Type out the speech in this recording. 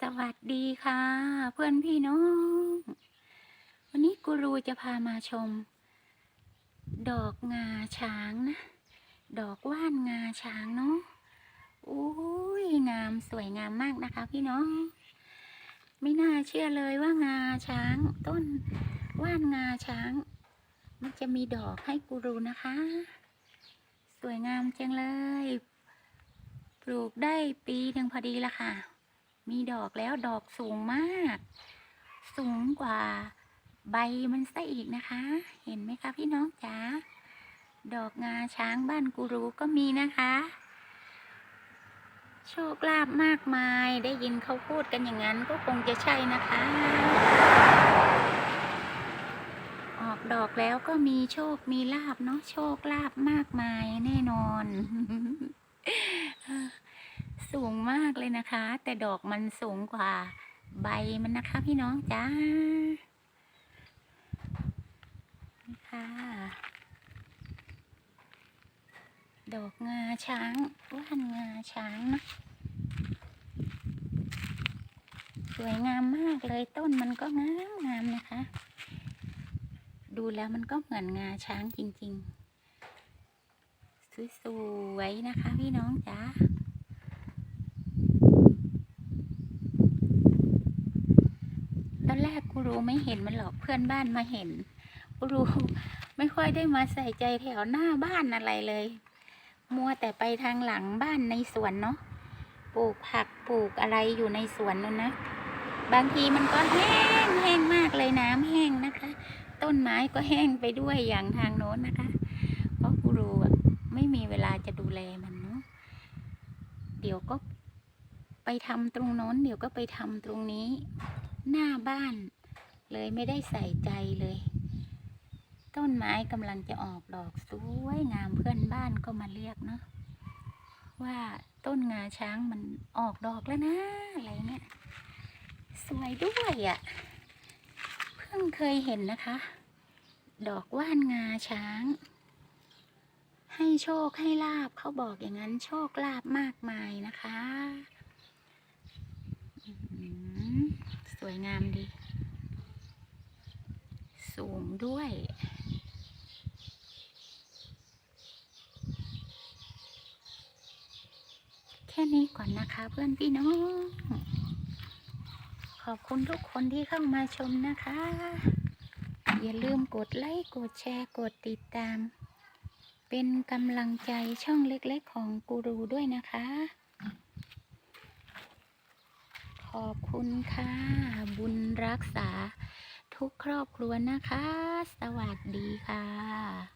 สวัสดีค่ะ เพื่อนพี่น้อง วันนี้กูรูจะพามาชม ดอกงาช้างนะ ดอกว่านงาช้างเนาะอุ้ยงามสวยงามมากนะคะ พี่น้อง ไม่น่าเชื่อเลยว่างาช้างต้นว่านงาช้าง มันจะมีดอกให้กูรูนะคะ สวยงามจังเลย ปลูกได้ปีหนึ่งพอดีละค่ะ มีดอกแล้วดอกสูงมาก สูงกว่าใบมันซะอีกนะคะ เห็นไหมคะพี่น้องจ๋าดอกงาช้างบ้านกูรูก็มีนะคะ โชคลาภมากมายได้ยินเขาพูดกันอย่างนั้นก็คงจะใช่นะคะ ออกดอกแล้วก็มีโชคมีลาบเนาะโชคลาภมากมายแน่นอน สูงมากเลยนะคะ แต่ดอกมันสูงกว่าใบมันนะคะพี่น้องจ้านะค่ะดอกงาช้างว่านงาช้างนะสวยงามมากเลยต้นมันก็งามงามนะคะ ดูแล้วมันก็เหมือนงาช้างจริงๆ สวยๆนะคะพี่น้องจ้า ตอนแร กูรู้ไม่เห็นมันหรอกเพื่อนบ้านมาเห็นกูรู้ไม่ค่อยได้มาใส่ใจแถวหน้าบ้านอะไรเลย มัวแต่ไปทางหลังบ้านในสวนเนาะปลูกผักปลูกอะไรอยู่ในสวนนั่นนะ บางทีมันก็แห้งแห้งมากเลยน้ำแห้งนะคะ ต้นไม้ก็แห้งไปด้วยอย่างทางโน้นนะคะ เพราะกูรู้ไม่มีเวลาจะดูแลมันเนาะเดี๋ยวก็ไปทำตรงโน้น เดี๋ยวก็ไปทำตรงนี้ หน้าบ้าน เลยไม่ได้ใส่ใจเลย ต้นไม้กำลังจะออกดอกสวยงามเพื่อนบ้านก็มาเรียกเนาะว่าต้นงาช้างมันออกดอกแล้วนะอะไรเงี้ยสวยด้วยอะ่ะ เพิ่งเคยเห็นนะคะ ดอกว่านงาช้าง ให้โชคให้ลาบเขาบอกอย่างนั้นโชคลาบมากมายนะคะ สวยงามดี สูงด้วย แค่นี้ก่อนนะคะเพื่อนพี่น้อง ขอบคุณทุกคนที่เข้ามาชมนะคะ อย่าลืมกดไลค์ กดแชร์ กดติดตาม เป็นกำลังใจช่องเล็กๆของกูรูด้วยนะคะ ขอบคุณค่ะ บุญรักษาทุกครอบครัวนะคะ สวัสดีค่ะ